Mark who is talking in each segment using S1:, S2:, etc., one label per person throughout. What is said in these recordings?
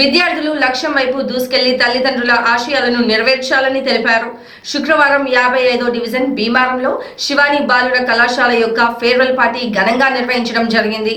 S1: విద్యార్థులు లక్ష్యం వైపు దూసుకెళ్ళి తల్లిదండ్రుల ఆశయాలను నెరవేర్చాలని తెలిపారు. శుక్రవారం యాభై ఐదో డివిజన్ భీమారంలో శివాని బాలుర కళాశాల యొక్క ఫేర్వెల్ పార్టీ ఘనంగా నిర్వహించడం జరిగింది.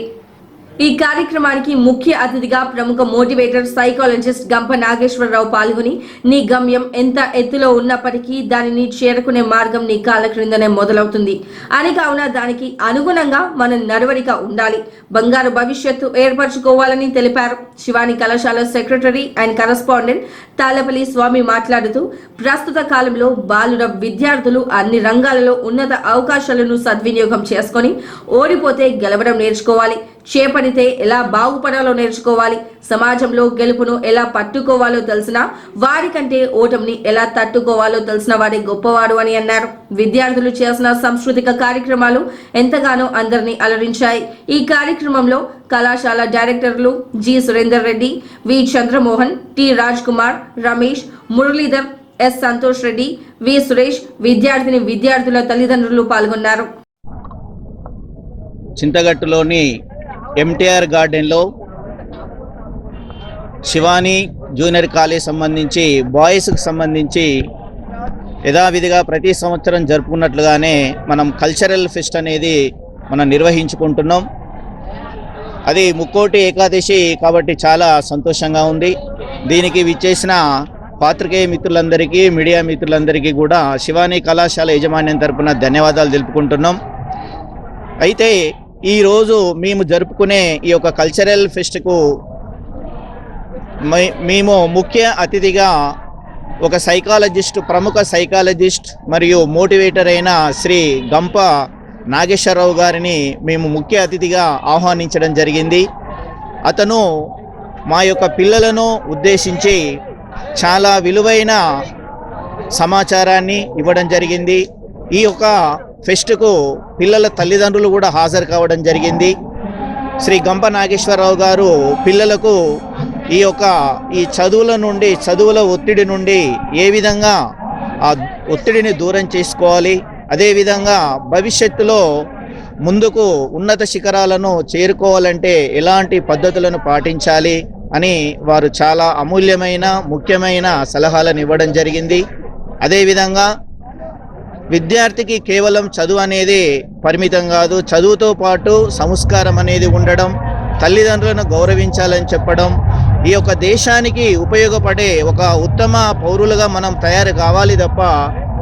S1: ఈ కార్యక్రమానికి ముఖ్య అతిథిగా ప్రముఖ మోటివేటర్ సైకాలజిస్ట్ గంప నాగేశ్వరరావు పాల్గొని నీ గమ్యం ఎంత ఎత్తులో ఉన్నప్పటికీ దానిని చేరుకునే మార్గం నీ కాళ్ళ క్రిందనే మొదలవుతుంది. అని కావున దానికి అనుగుణంగా మనం నడవడిక ఉండాలి. బంగారు భవిష్యత్తు ఏర్పరచుకోవాలని తెలిపారు. శివాని కళాశాల secretary and correspondent Tallapalli Swamy మాట్లాడుతూ ప్రస్తుత కాలంలో బాలుర విద్యార్థులు అన్ని రంగాలలో ఉన్నత అవకాశాలను సద్వినియోగం చేసుకొని ఓడిపోతే గెలవడం నేర్చుకోవాలి. చేపడితే ఎలా బాగుపడాలో నేర్చుకోవాలి సమాజంలో గెలుపును ఎలా పట్టుకోవాలో తెలిసిన వారికంటే ఓటమిని ఎలా తట్టుకోవాలో తెలిసిన వాడే గొప్పవాడు అని అన్నారు. విద్యార్థులు చేసిన సాంస్కృతిక కార్యక్రమాలు ఎంతగానో అందరినీ అలరించాయి. ఈ కార్యక్రమంలో కళాశాల డైరెక్టర్లు G. Surender Reddy V. Chandramohan T. Raj Kumar Ramesh Muralidhar S. Santosh Reddy V. Suresh విద్యార్థిని విద్యార్థుల తల్లిదండ్రులు పాల్గొన్నారు.
S2: చింతగట్టులోని ఎంటీఆర్ గార్డెన్లో శివాని జూనియర్ కాలేజ్ సంబంధించి బాయ్స్కి సంబంధించి యథావిధిగా ప్రతి సంవత్సరం జరుపుకున్నట్లుగానే మనం కల్చరల్ ఫెస్ట్ అనేది మనం నిర్వహించుకుంటున్నాం. అది ముక్కోటి ఏకాదశి కాబట్టి చాలా సంతోషంగా ఉంది. దీనికి విచ్చేసిన పాత్రికేయ మిత్రులందరికీ మీడియా మిత్రులందరికీ కూడా శివాని కళాశాల యాజమాన్యం తరపున ధన్యవాదాలు తెలుపుకుంటున్నాం. అయితే ఈరోజు మేము జరుపుకునే ఈ యొక్క కల్చరల్ ఫెస్ట్కు మే- మేము ముఖ్య అతిథిగా ఒక సైకాలజిస్ట్ ప్రముఖ సైకాలజిస్ట్ మరియు మోటివేటర్ అయిన శ్రీ గంప నాగేశ్వరరావు గారిని మేము ముఖ్య అతిథిగా ఆహ్వానించడం జరిగింది. అతను మా యొక్క పిల్లలను ఉద్దేశించి చాలా విలువైన సమాచారాన్ని ఇవ్వడం జరిగింది. ఈ యొక్క ఫెస్ట్కు పిల్లల తల్లిదండ్రులు కూడా హాజరు కావడం జరిగింది. శ్రీ గంప నాగేశ్వరరావు గారు పిల్లలకు ఈ యొక్క ఈ చదువుల నుండి చదువుల ఒత్తిడి నుండి ఏ విధంగా ఆ ఒత్తిడిని దూరం చేసుకోవాలి అదేవిధంగా భవిష్యత్తులో ముందుకు ఉన్నత శిఖరాలను చేరుకోవాలంటే ఎలాంటి పద్ధతులను పాటించాలి అని వారు చాలా అమూల్యమైన ముఖ్యమైన సలహాలను ఇవ్వడం జరిగింది. అదేవిధంగా విద్యార్థికి కేవలం చదువు అనేది పరిమితం కాదు. చదువుతో పాటు సంస్కారం అనేది ఉండడం తల్లిదండ్రులను గౌరవించాలని చెప్పడం ఈ యొక్క దేశానికి ఉపయోగపడే ఒక ఉత్తమ పౌరులుగా మనం తయారు కావాలి తప్ప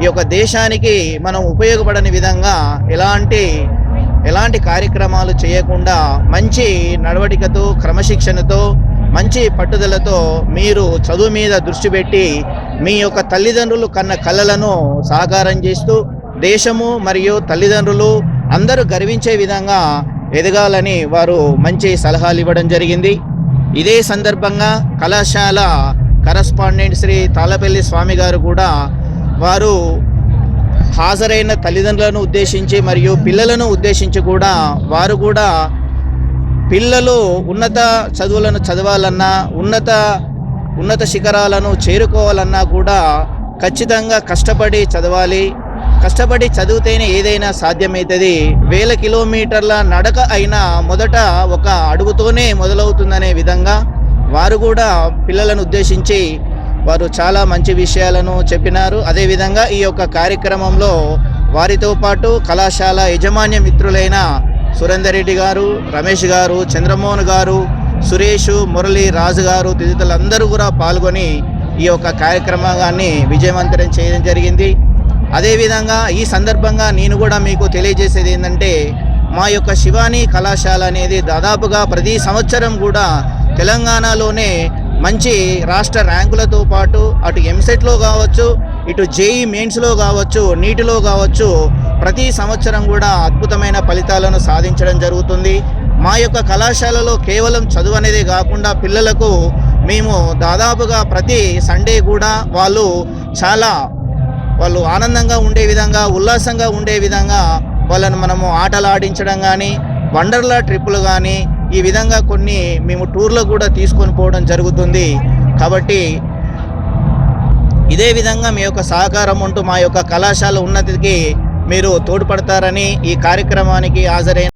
S2: ఈ యొక్క దేశానికి మనం ఉపయోగపడని విధంగా ఎలాంటి ఎలాంటి కార్యక్రమాలు చేయకుండా మంచి నడవడికతో క్రమశిక్షణతో మంచి పట్టుదలతో మీరు చదువు మీద దృష్టి పెట్టి మీ యొక్క తల్లిదండ్రులు కన్న కళలను సాకారం చేస్తూ దేశము మరియు తల్లిదండ్రులు అందరూ గర్వించే విధంగా ఎదగాలని వారు మంచి సలహాలు ఇవ్వడం జరిగింది. ఇదే సందర్భంగా కళాశాల కరస్పాండెంట్ శ్రీ తాళపల్లి స్వామి గారు కూడా వారు హాజరైన తల్లిదండ్రులను ఉద్దేశించి మరియు పిల్లలను ఉద్దేశించి కూడా వారు కూడా పిల్లలు ఉన్నత చదువులను చదవాలన్నా ఉన్నత ఉన్నత శిఖరాలను చేరుకోవాలన్నా కూడా ఖచ్చితంగా కష్టపడి చదవాలి. కష్టపడి చదివితేనే ఏదైనా సాధ్యమవుతుంది వేల కిలోమీటర్ల నడక అయినా మొదట ఒక అడుగుతోనే మొదలవుతుందనే విధంగా వారు కూడా పిల్లలను ఉద్దేశించి వారు చాలా మంచి విషయాలను చెప్పినారు. అదేవిధంగా ఈ యొక్క కార్యక్రమంలో వారితో పాటు కళాశాల యజమాన్య మిత్రులైన సురేందర్ రెడ్డి గారు రమేష్ గారు చంద్రమోహన్ గారు సురేష్ మురళి రాజు గారు తదితరులందరూ కూడా పాల్గొని ఈ యొక్క కార్యక్రమాన్ని విజయవంతం చేయడం జరిగింది. అదేవిధంగా ఈ సందర్భంగా నేను కూడా మీకు తెలియజేసేది ఏంటంటే మా యొక్క శివాని కళాశాల అనేది దాదాపుగా ప్రతి సంవత్సరం కూడా తెలంగాణలోనే మంచి రాష్ట్ర ర్యాంకులతో పాటు అటు ఎంసెట్లో కావచ్చు ఇటు జేఈ మెయిన్స్లో కావచ్చు నీటిలో కావచ్చు ప్రతి సంవత్సరం కూడా అద్భుతమైన ఫలితాలను సాధించడం జరుగుతుంది. మా యొక్క కళాశాలలో కేవలం చదువు అనేది కాకుండా పిల్లలకు మేము దాదాపుగా ప్రతి సండే కూడా వాళ్ళు చాలా వాళ్ళు ఆనందంగా ఉండే విధంగా ఉల్లాసంగా ఉండే విధంగా వాళ్ళను మనము ఆటలు ఆడించడం కానీ వండర్లా ట్రిప్పులు కానీ ఈ విధంగా కొన్ని మేము టూర్లో కూడా తీసుకొని పోవడం జరుగుతుంది. కాబట్టి ఇదే విధంగా మీ యొక్క సహకారం ఉంటూ మా యొక్క కళాశాల ఉన్నతికి మీరు తోడ్పడతారని ఈ కార్యక్రమానికి హాజరైన